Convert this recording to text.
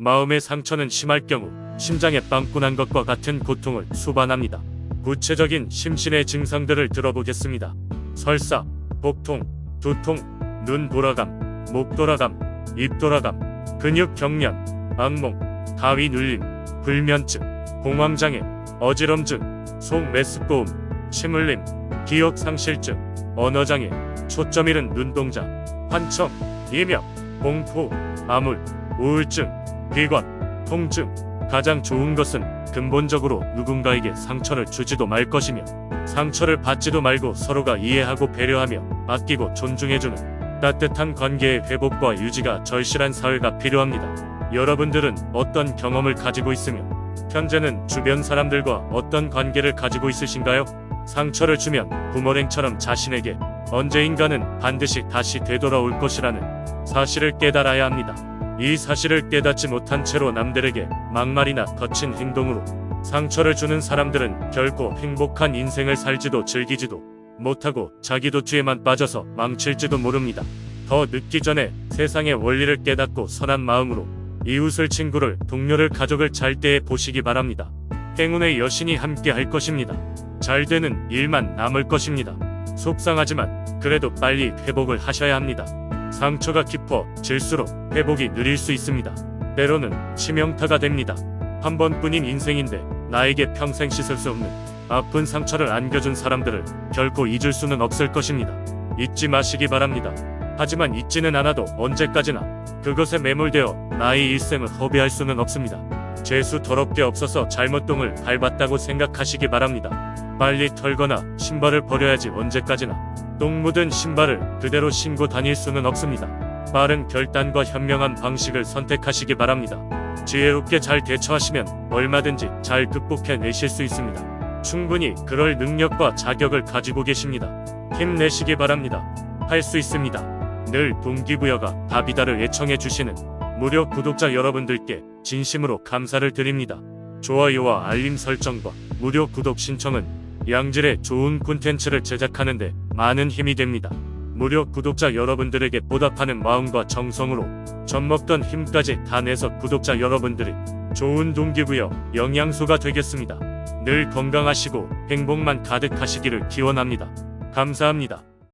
마음의 상처는 심할 경우 심장에 빵꾸 난 것과 같은 고통을 수반합니다. 구체적인 심신의 증상들을 들어보겠습니다. 설사, 복통, 두통, 눈 돌아감, 목 돌아감, 입 돌아감, 근육 경련, 악몽, 가위 눌림, 불면증, 공황장애, 어지럼증, 속 메스꺼움, 침울림, 기억 상실증, 언어장애, 초점 잃은 눈동자, 환청, 이명, 공포, 암울, 우울증, 비관, 통증. 가장 좋은 것은 근본적으로 누군가에게 상처를 주지도 말 것이며 상처를 받지도 말고 서로가 이해하고 배려하며 아끼고 존중해주는 따뜻한 관계의 회복과 유지가 절실한 사회가 필요합니다. 여러분들은 어떤 경험을 가지고 있으며 현재는 주변 사람들과 어떤 관계를 가지고 있으신가요? 상처를 주면 부모랭처럼 자신에게 언제인가는 반드시 다시 되돌아올 것이라는 사실을 깨달아야 합니다. 이 사실을 깨닫지 못한 채로 남들에게 막말이나 거친 행동으로 상처를 주는 사람들은 결코 행복한 인생을 살지도 즐기지도 못하고 자기도 죄에만 빠져서 망칠지도 모릅니다. 더 늦기 전에 세상의 원리를 깨닫고 선한 마음으로 이웃을 친구를 동료를 가족을 잘 대해 보시기 바랍니다. 행운의 여신이 함께 할 것입니다. 잘 되는 일만 남을 것입니다. 속상하지만 그래도 빨리 회복을 하셔야 합니다. 상처가 깊어질수록 회복이 느릴 수 있습니다. 때로는 치명타가 됩니다. 한 번뿐인 인생인데 나에게 평생 씻을 수 없는 아픈 상처를 안겨준 사람들을 결코 잊을 수는 없을 것입니다. 잊지 마시기 바랍니다. 하지만 잊지는 않아도 언제까지나 그것에 매몰되어 나의 일생을 허비할 수는 없습니다. 재수 더럽게 없어서 잘못 똥을 밟았다고 생각하시기 바랍니다. 빨리 털거나 신발을 버려야지 언제까지나 똥 묻은 신발을 그대로 신고 다닐 수는 없습니다. 빠른 결단과 현명한 방식을 선택하시기 바랍니다. 지혜롭게 잘 대처하시면 얼마든지 잘 극복해내실 수 있습니다. 충분히 그럴 능력과 자격을 가지고 계십니다. 힘내시기 바랍니다. 할 수 있습니다. 늘 동기부여가 다비다를 애청해 주시는 무료 구독자 여러분들께 진심으로 감사를 드립니다. 좋아요와 알림 설정과 무료 구독 신청은 양질의 좋은 콘텐츠를 제작하는데 많은 힘이 됩니다. 무료 구독자 여러분들에게 보답하는 마음과 정성으로 젖먹던 힘까지 다 내서 구독자 여러분들이 좋은 동기부여 영양소가 되겠습니다. 늘 건강하시고 행복만 가득하시기를 기원합니다. 감사합니다.